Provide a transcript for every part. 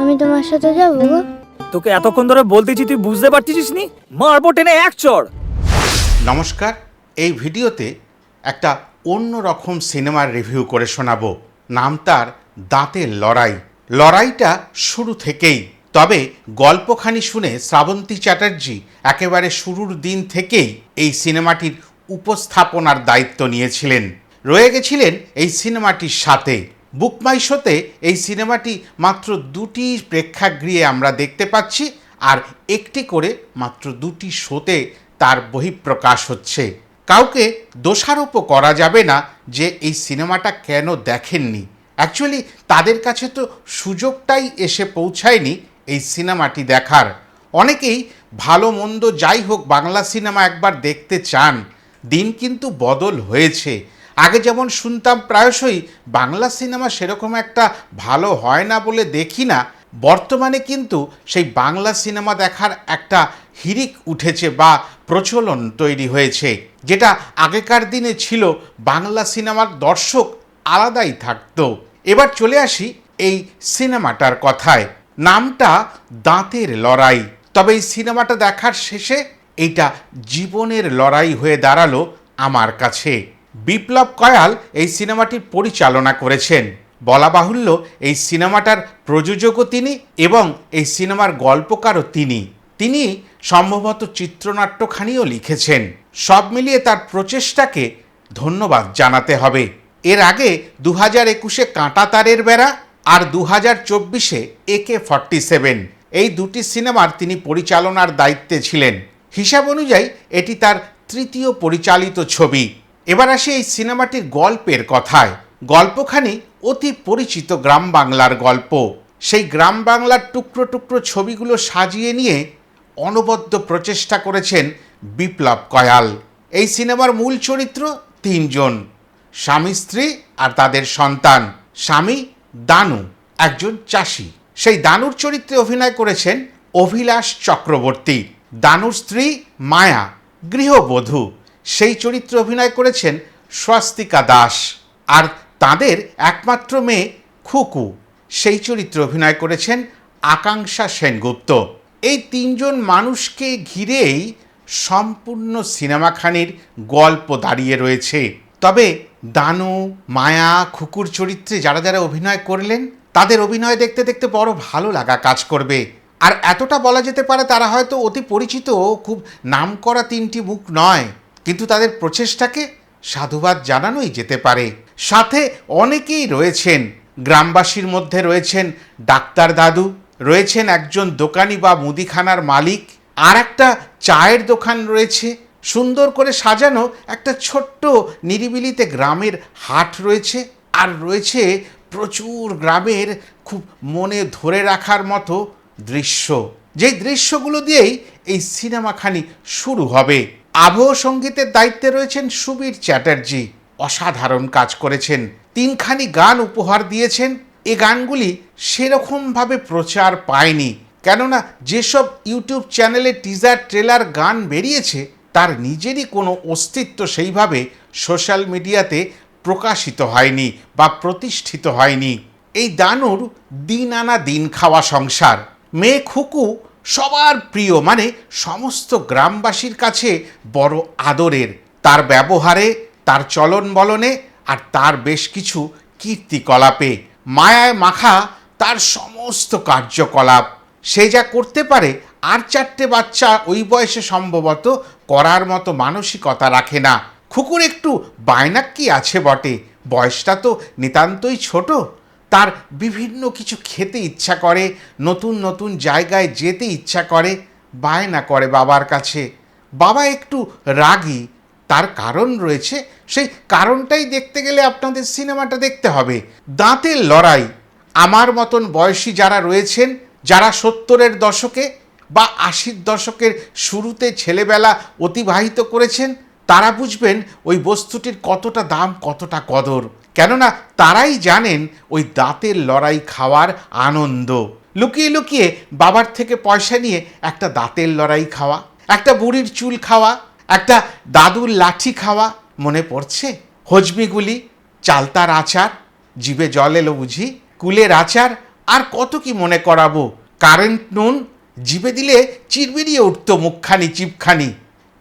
আমি তোমার সাথে যাব গো। তোকে এতক্ষণ ধরে বলতেছি তুই বুঝতে পারছিস নি? মারবো টেনে এক চড় নমস্কার এই ভিডিওতে একটা অন্য রকম সিনেমার রিভিউ করে শোনাবো। নাম তার দাঁতের লড়াই। লড়াইটা শুরু থেকেই। তবে গল্পখানি শুনে শ্রাবন্তী চ্যাটার্জি একেবারে শুরুর দিন থেকেই এই সিনেমাটির উপস্থাপনার দায়িত্ব নিয়েছিলেন। রয়ে গেছিলেন এই সিনেমাটির সাথে। বুকমাই শোতে এই সিনেমাটি মাত্র দুটি প্রেক্ষাগৃহে আমরা দেখতে পাচ্ছি আর একটি করে মাত্র দুটি শোতে তার বহিঃপ্রকাশ হচ্ছে। কাউকে দোষারোপও করা যাবে না যে এই সিনেমাটা কেন দেখেননি। অ্যাকচুয়ালি তাদের কাছে তো সুযোগটাই এসে পৌঁছায়নি এই সিনেমাটি দেখার। অনেকেই ভালো মন্দ যাই হোক বাংলা সিনেমা একবার দেখতে চান। দিন কিন্তু বদল হয়েছে। আগে যেমন শুনতাম প্রায়শই বাংলা সিনেমা সেরকম একটা ভালো হয় না বলে দেখি না, বর্তমানে কিন্তু সেই বাংলা সিনেমা দেখার একটা হিরিক উঠেছে বা প্রচলন তৈরি হয়েছে, যেটা আগেকার দিনে ছিল বাংলা সিনেমার দর্শক আলাদাই থাকতো। এবার চলে আসি এই সিনেমাটার কথায়। নামটা দাঁতের লড়াই। তবে এই সিনেমাটা দেখার শেষে এইটা জীবনের লড়াই হয়ে দাঁড়াল আমার কাছে। বিপ্লব কয়াল এই সিনেমাটির পরিচালনা করেছেন। বলা বাহুল্য এই সিনেমাটার প্রযোজকও তিনি এবং এই সিনেমার গল্পকারও তিনি। তিনি সম্ভবত চিত্রনাট্যখানিও লিখেছেন। সব মিলিয়ে তার প্রচেষ্টাকে ধন্যবাদ জানাতে হবে। এর আগে দু হাজার একুশে কাঁটা তারের বেড়া আর দু হাজার চব্বিশে একে ফর্টি সেভেন। এই দুটি সিনেমার তিনি পরিচালনার দায়িত্বে ছিলেন। হিসাব অনুযায়ী এটি তার তৃতীয় পরিচালিত ছবি। এবার আসি এই সিনেমাটির গল্পের কথায়। গল্পখানি অতি পরিচিত গ্রাম বাংলার গল্প। সেই গ্রাম বাংলার টুকরো টুকরো ছবিগুলো সাজিয়ে নিয়ে অনবদ্য প্রচেষ্টা করেছেন বিপ্লব কয়াল। এই সিনেমার মূল চরিত্র তিনজন। স্বামী, স্ত্রী আর তাদের সন্তান। স্বামী, দানু, একজন চাষি। সেই দানুর চরিত্রে অভিনয় করেছেন অভিলাষ চক্রবর্তী। দানুর স্ত্রী মায়া, গৃহবধূ। সেই চরিত্রে অভিনয় করেছেন স্বস্তিকা দাস। আর তাদের একমাত্র মেয়ে খুকু। সেই চরিত্রে অভিনয় করেছেন আকাঙ্ক্ষা সেনগুপ্ত। এই তিনজন মানুষকে ঘিরেই সম্পূর্ণ সিনেমাখানির গল্প দাঁড়িয়ে রয়েছে। তবে দানু, মায়া, খুকুর চরিত্রে যারা যারা অভিনয় করলেন, তাদের অভিনয় দেখতে দেখতে বড় ভালো লাগা কাজ করবে। আর এতটা বলা যেতে পারে তারা হয়তো অতি পরিচিত খুব নামকরা তিনটি মুখ নয়। কিন্তু তাদের প্রচেষ্টাকে সাধুবাদ জানানোই যেতে পারে। সাথে অনেকেই রয়েছেন, গ্রামবাসীর মধ্যে রয়েছেন ডাক্তার দাদু, রয়েছেন একজন দোকানি বা মুদিখানার মালিক আর একটা চায়ের দোকান রয়েছে। সুন্দর করে সাজানো একটা ছোট্ট নিরিবিলিতে গ্রামের হাট রয়েছে আর রয়েছে প্রচুর গ্রামের খুব মনে ধরে রাখার মতো দৃশ্য। যেই দৃশ্যগুলো দিয়েই এই সিনেমাখানি শুরু হবে। আবহ সঙ্গীতের দায়িত্বে রয়েছেন সুবীর চ্যাটার্জি। অসাধারণ কাজ করেছেন। তিনখানি গান উপহার দিয়েছেন। এ গানগুলি সেরকমভাবে প্রচার পায়নি। কেননা যেসব ইউটিউব চ্যানেলে টিজার, ট্রেলার গান বেরিয়েছে, তার নিজেরই কোনো অস্তিত্ব সেইভাবে সোশ্যাল মিডিয়াতে প্রকাশিত হয়নি বা প্রতিষ্ঠিত হয়নি। এই দানুর দিন আনা দিন খাওয়া সংসার। মেয়ে খুকু সবার প্রিয় মানে সমস্ত গ্রামবাসীর কাছে বড় আদরের। তার ব্যবহারে, তার চলন বলনে আর তার বেশ কিছু কীর্তিকলাপে। মায়ায় মাখা তার সমস্ত কার্যকলাপ। সে যা করতে পারে, আর চারটে বাচ্চা ওই বয়সে সম্ভবত করার মতো মানসিকতা রাখে না। খুকুর একটু বায়নাক্কি আছে বটে। বয়সটা তো নিতান্তই ছোট। তার বিভিন্ন কিছু খেতে ইচ্ছা করে, নতুন নতুন জায়গায় যেতে ইচ্ছা করে, বায়না করে বাবার কাছে। বাবা একটু রাগী, তার কারণ রয়েছে, সেই কারণটাই দেখতে গেলে আপনাদের সিনেমাটা দেখতে হবে। দাঁতের লড়াই, আমার মতন বয়সী যারা রয়েছেন, যারা সত্তরের দশকে বা আশির দশকের শুরুতে ছেলেবেলা অতিবাহিত করেছেন, তারা বুঝবেন ওই বস্তুটির কতটা দাম, কতটা কদর। কেননা তারাই জানেন ওই দাঁতের লড়াই খাওয়ার আনন্দ। লুকিয়ে লুকিয়ে বাবার থেকে পয়সা নিয়ে একটা দাঁতের লড়াই খাওয়া, একটা বুড়ির চুল খাওয়া, একটা দাদুর লাঠি খাওয়া মনে পড়ছে? হজমিগুলি, চালতার আচার, জিভে জল এলো বুঝি, কুলের আচার, আর কত কি মনে করাবো? কারেন্ট নুন, জিভে দিলে চিরবিরিয়ে উঠতো মুখখানি চিপখানি।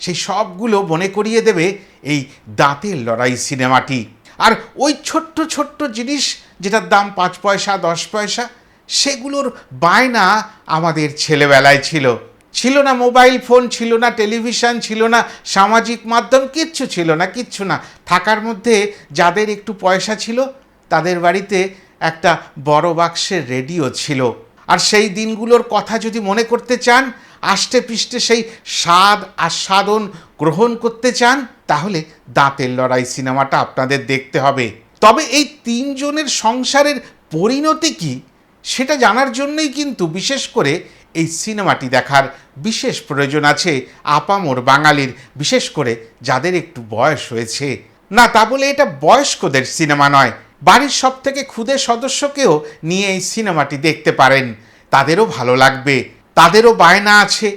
সেই সবগুলো মনে করিয়ে দেবে এই দাঁতের লড়াই সিনেমাটি। আর ওই ছোট্ট ছোট্ট জিনিস যেটার দাম পাঁচ পয়সা, দশ পয়সা, সেগুলোর বায়না আমাদের ছেলেবেলায় ছিল। ছিল না মোবাইল ফোন, ছিল না টেলিভিশন, ছিল না সামাজিক মাধ্যম, কিচ্ছু ছিল না, কিচ্ছু না। থাকার মধ্যে যাদের একটু পয়সা ছিল, তাদের বাড়িতে একটা বড় বাক্সের রেডিও ছিল। আর সেই দিনগুলোর কথা যদি মনে করতে চান, আষ্টে পৃষ্ঠে সেই স্বাদ আস্বাদন গ্রহণ করতে চান, তাহলে দাঁতের লড়াই সিনেমাটা আপনাদের দেখতে হবে। তবে এই তিনজনের সংসারের পরিণতি কি, সেটা জানার জন্যই কিন্তু বিশেষ করে এই সিনেমাটি দেখার বিশেষ প্রয়োজন আছে আপামোর বাঙালির, বিশেষ করে যাদের একটু বয়স হয়েছে। না, তা বলে এটা বয়স্কদের সিনেমা নয়, বাড়ির সব থেকে ক্ষুদে সদস্যকেও নিয়ে এই সিনেমাটি দেখতে পারেন। তাদেরও ভালো লাগবে, তাদেরও বায়না আছে।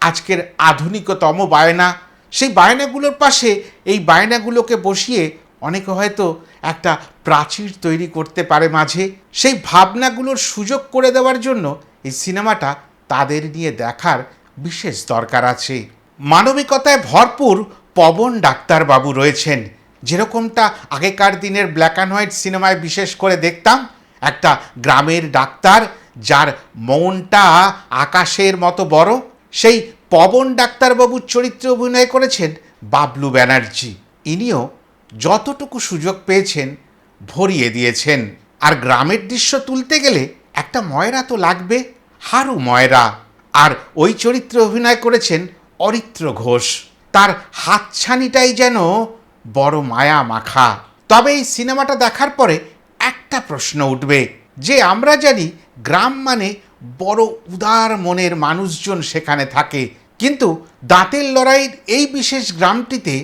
আজকের আধুনিকতম বায়না সেই বায়নাগুলোর পাশে এই বায়নাগুলোকে বসিয়ে অনেকে হয়তো একটা প্রাচীর তৈরি করতে পারে মাঝে। সেই ভাবনাগুলোর সুযোগ করে দেওয়ার জন্য এই সিনেমাটা তাদের নিয়ে দেখার বিশেষ দরকার আছে। মানবিকতায় ভরপুর পবন ডাক্তারবাবু রয়েছেন। যেরকমটা আগেকার দিনের ব্ল্যাক অ্যান্ড হোয়াইট সিনেমায় বিশেষ করে দেখতাম, একটা গ্রামের ডাক্তার যার মনটা আকাশের মতো বড়, সেই পবন ডাক্তারবাবুর চরিত্রে অভিনয় করেছেন বাবলু ব্যানার্জি। ইনিও যতটুকু সুযোগ পেয়েছেন, ভরিয়ে দিয়েছেন। আর গ্রামের দৃশ্য তুলতে গেলে একটা ময়রা তো লাগবে, হারু ময়রা। আর ওই চরিত্রে অভিনয় করেছেন অরিত্র ঘোষ। তার হাতছানিটাই যেন বড় মায়া মাখা। তবে এই সিনেমাটা দেখার পরে একটা প্রশ্ন উঠবে, যে আমরা জানি গ্রাম মানে বড় উদার মনের মানুষজন সেখানে থাকে। কিন্তু দাঁতের লড়াইয়ের এই বিশেষ গ্রামটিতে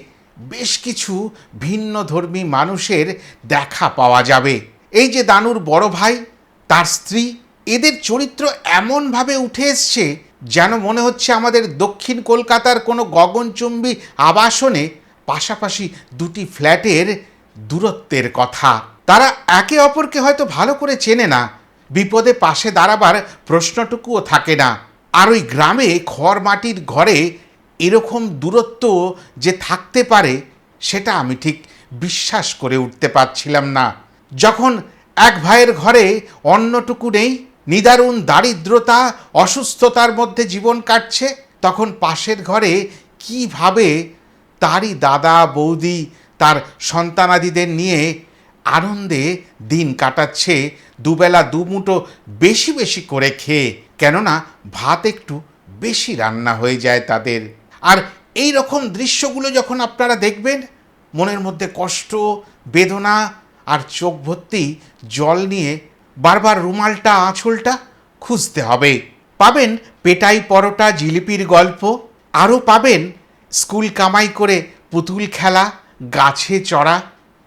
বেশ কিছু ভিন্ন ধর্মী মানুষের দেখা পাওয়া যাবে। এই যে দানুর বড় ভাই, তার স্ত্রী, এদের চরিত্র এমনভাবে উঠে এসছে যেন মনে হচ্ছে আমাদের দক্ষিণ কলকাতার কোনো গগনচুম্বী আবাসনে পাশাপাশি দুটি ফ্ল্যাটের দূরত্বের কথা। তারা একে অপরকে হয়তো ভালো করে চেনে না, বিপদে পাশে দাঁড়াবার প্রশ্নটুকুও থাকে না। আর ওই গ্রামে খড় মাটির ঘরে এরকম দূরত্ব যে থাকতে পারে, সেটা আমি ঠিক বিশ্বাস করে উঠতে পারছিলাম না। যখন এক ভাইয়ের ঘরে অন্যটুকু নেই, নিদারুণ দারিদ্রতা, অসুস্থতার মধ্যে জীবন কাটছে, তখন পাশের ঘরে কীভাবে তারই দাদা, বৌদি, তার সন্তানাদিদের নিয়ে আনন্দে দিন কাটাচ্ছে, দুবেলা দুমুটো বেশি বেশি করে খেয়ে। কেননা ভাত একটু বেশি রান্না হয়ে যায় তাদের। আর এই রকম দৃশ্যগুলো যখন আপনারা দেখবেন, মনের মধ্যে কষ্ট, বেদনা আর চোখ ভর্তি জল নিয়ে বারবার রুমালটা, আঁচলটা খুঁজতে হবে। পাবেন পেটাই পরোটা, জিলিপির গল্প। আরও পাবেন স্কুল কামাই করে পুতুল খেলা, গাছে চড়া।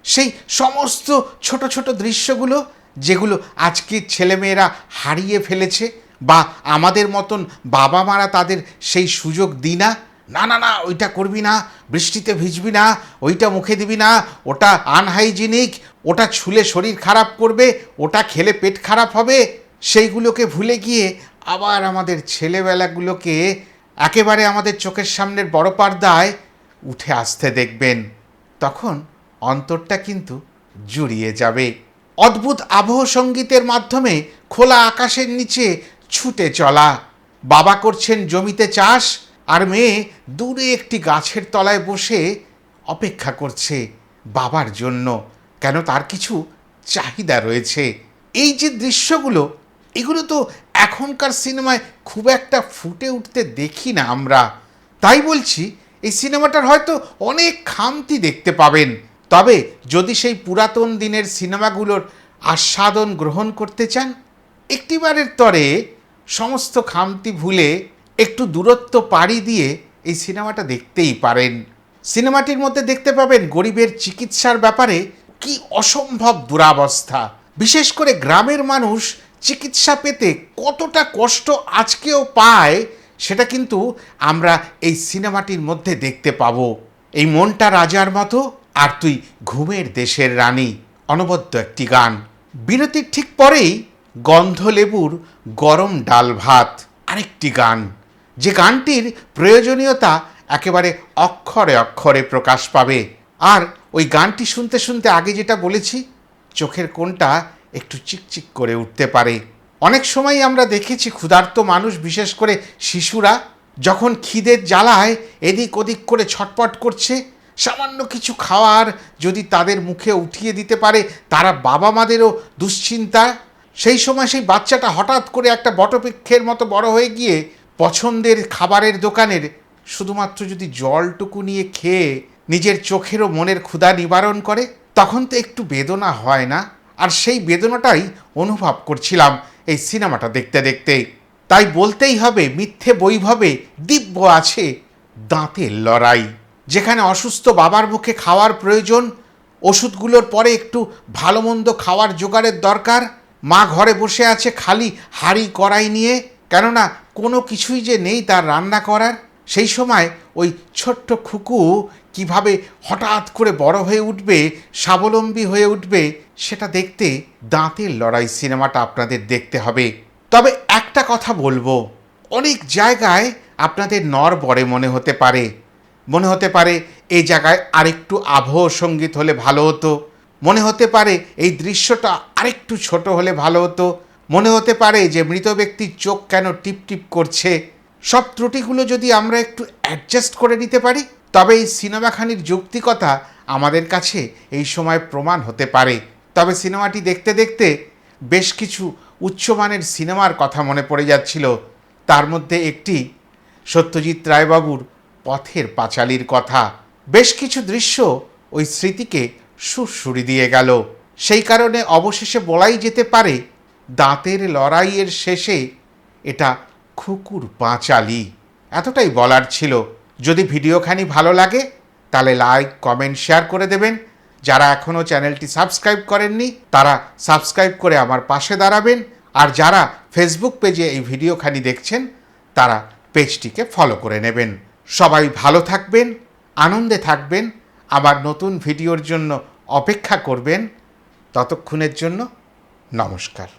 সেই সমস্ত ছোট ছোট দৃশ্যগুলো যেগুলো আজকের ছেলেমেয়েরা হারিয়ে ফেলেছে বা আমাদের মতন বাবা মারা তাদের সেই সুযোগ দিই না? না না না, ওইটা করবি না, বৃষ্টিতে ভিজবি না, ওইটা মুখে দিবি না, ওটা আনহাইজিনিক ওটা ছুলে শরীর খারাপ করবে, ওটা খেলে পেট খারাপ হবে, সেইগুলোকে ভুলে গিয়ে আবার আমাদের ছেলেবেলাগুলোকে একেবারে আমাদের চোখের সামনের বড় পর্দায় উঠে আসতে দেখবেন। তখন অন্তরটা কিন্তু জুড়িয়ে যাবে। অদ্ভুত আবহ সঙ্গীতের মাধ্যমে খোলা আকাশের নিচে ছুটে চলা। বাবা করছেন জমিতে চাষ, আর মেয়ে দূরে একটি গাছের তলায় বসে অপেক্ষা করছে বাবার জন্য। কেন তার কিছু চাহিদা রয়েছে? এই যে দৃশ্যগুলো, এগুলো তো এখনকার সিনেমায় খুব একটা ফুটে উঠতে দেখি না আমরা। তাই বলছি, এই সিনেমাটার হয়তো অনেক খামতি দেখতে পাবেন। তবে যদি সেই পুরাতন দিনের সিনেমাগুলোর আস্বাদন গ্রহণ করতে চান, একটিবারের তরে সমস্ত খামতি ভুলে একটু দূরত্ব পাড়ি দিয়ে এই সিনেমাটা দেখতেই পারেন। সিনেমাটির মধ্যে দেখতে পাবেন গরিবের চিকিৎসার ব্যাপারে কি অসম্ভব দুরাবস্থা। বিশেষ করে গ্রামের মানুষ চিকিৎসা পেতে কতটা কষ্ট আজকেও পায়, সেটা কিন্তু আমরা এই সিনেমাটির মধ্যে দেখতে পাবো। এই মনটা রাজার মতো, আর তুই ঘুমের দেশের রানী। অনবদ্য একটি গান। বিরতির ঠিক পরেই গন্ধলেবুর গরম ডাল ভাত। আরেকটি গান। যে গানটির প্রয়োজনীয়তা একেবারে অক্ষরে অক্ষরে প্রকাশ পাবে। আর ওই গানটি শুনতে শুনতে আগে যেটা বলেছি, চোখের কোণটা একটু চিকচিক করে উঠতে পারে। অনেক সময় আমরা দেখেছি ক্ষুধার্ত মানুষ, বিশেষ করে শিশুরা, যখন খিদের জ্বালায় এদিক ওদিক করে ছটপট করছে, সামান্য কিছু খাওয়ার যদি তাদের মুখে উঠিয়ে দিতে পারে, তারা বাবা মাদেরও দুশ্চিন্তা সেই সময় সেই বাচ্চাটা হঠাৎ করে একটা বটবৃক্ষের মতো বড় হয়ে গিয়ে পছন্দের খাবারের দোকানের শুধুমাত্র যদি জলটুকু নিয়ে খেয়ে নিজের চোখেরও মনের ক্ষুধা নিবারণ করে, তখন তো একটু বেদনা হয় না? আর সেই বেদনাটাই অনুভব করছিলাম এই সিনেমাটা দেখতে দেখতে। তাই বলতেই হবে, মিথ্যে বৈভবে দিব্য আছে দাঁতের লড়াই। যেখানে অসুস্থ বাবার মুখে খাওয়ার প্রয়োজন, ওষুধগুলোর পরে একটু ভালো মন্দ খাওয়ার জোগাড়ের দরকার মা ঘরে বসে আছে খালি হাড়ি, কড়াই নিয়ে। কেননা কোনো কিছুই যে নেই তার রান্না করার। সেই সময় ওই ছোট্ট খুকু কীভাবে হঠাৎ করে বড় হয়ে উঠবে, স্বাবলম্বী হয়ে উঠবে, সেটা দেখতে দাঁতের লড়াই সিনেমাটা আপনাদের দেখতে হবে। তবে একটা কথা বলব, অনেক জায়গায় আপনাদের নর বড়ে মনে হতে পারে। মনে হতে পারে এই জায়গায় আরেকটু আবহ সংগীত হলে ভালো হতো। মনে হতে পারে এই দৃশ্যটা আরেকটু ছোট হলে ভালো হতো। মনে হতে পারে যে মৃত ব্যক্তির চোখ কেন টিপ টিপ করছে। সব ত্রুটিগুলো যদি আমরা একটু অ্যাডজাস্ট করে নিতে পারি, তবে এই সিনেমাখানির যৌক্তিকতা আমাদের কাছে এই সময় প্রমাণ হতে পারে। তবে সিনেমাটি দেখতে দেখতে বেশ কিছু উচ্চমানের সিনেমার কথা মনে পড়ে যাচ্ছিল। তার মধ্যে একটি সত্যজিৎ রায়বাবুর পথের পাঁচালীর কথা। বেশ কিছু দৃশ্য ওই স্মৃতিকে সুরসুরি দিয়ে গেল। সেই কারণে অবশেষে বলাই যেতে পারে, দাঁতের লড়াইয়ের শেষে এটা খুকুর পাঁচালি। এতটাই বলার ছিল। যদি ভিডিওখানি ভালো লাগে, তাহলে লাইক, কমেন্ট, শেয়ার করে দেবেন। যারা এখনও চ্যানেলটি সাবস্ক্রাইব করেননি, তারা সাবস্ক্রাইব করে আমার পাশে দাঁড়াবেন। আর যারা ফেসবুক পেজে এই ভিডিওখানি দেখছেন, তারা পেজটিকে ফলো করে নেবেন। সবাই ভালো থাকবেন, আনন্দে থাকবেন। আবার নতুন ভিডিওর জন্য অপেক্ষা করবেন। ততক্ষণের জন্য নমস্কার।